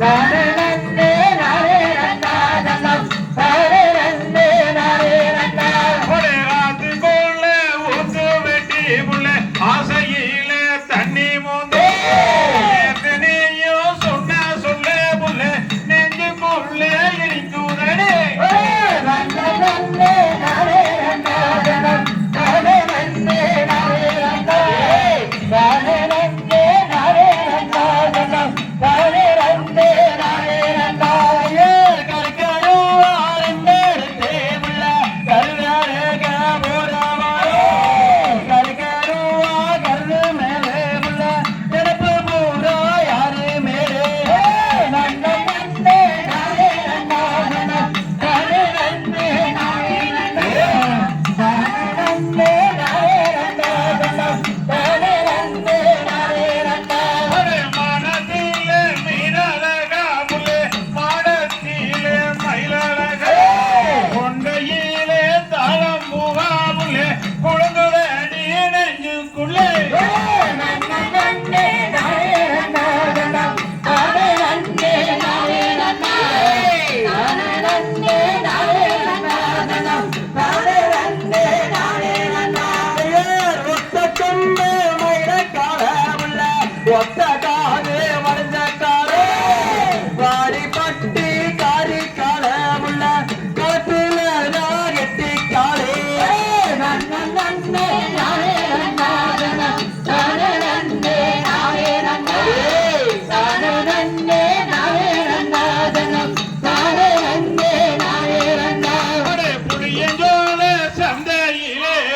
¡Dale!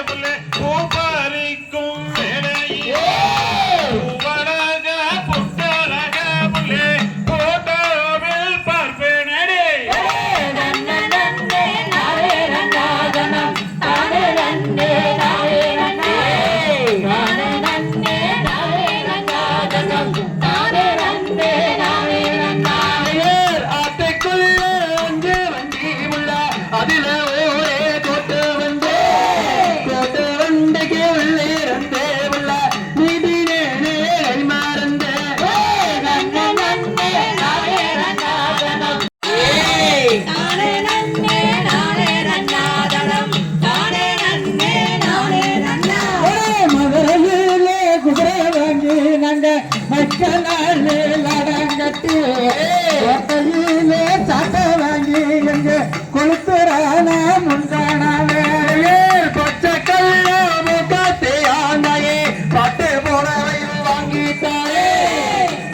বলে அடங்கட்டு ஒத்தையிலே சட்ட வாங்கி எங்க கொளுத்துறான முந்தானாவே? கொச்சக்கல்ல முகத்தை ஆந்தையே பட்டு போனவை வாங்கிட்டாரே.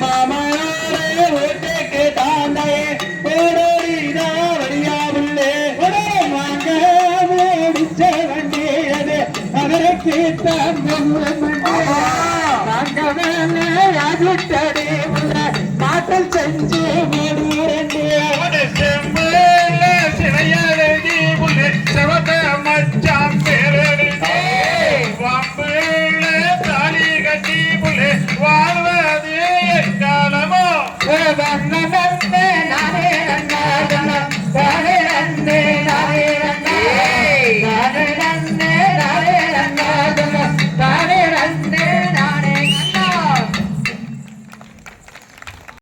மாமனாரே ஒட்டுக்கு தாந்தையே ஓடோடிதா வழியாவுள்ளே வாங்க முடிச்ச விட்டடி உள்ள காட்டல் செஞ்சு விடுறேன் வாழ்வது காலமோ.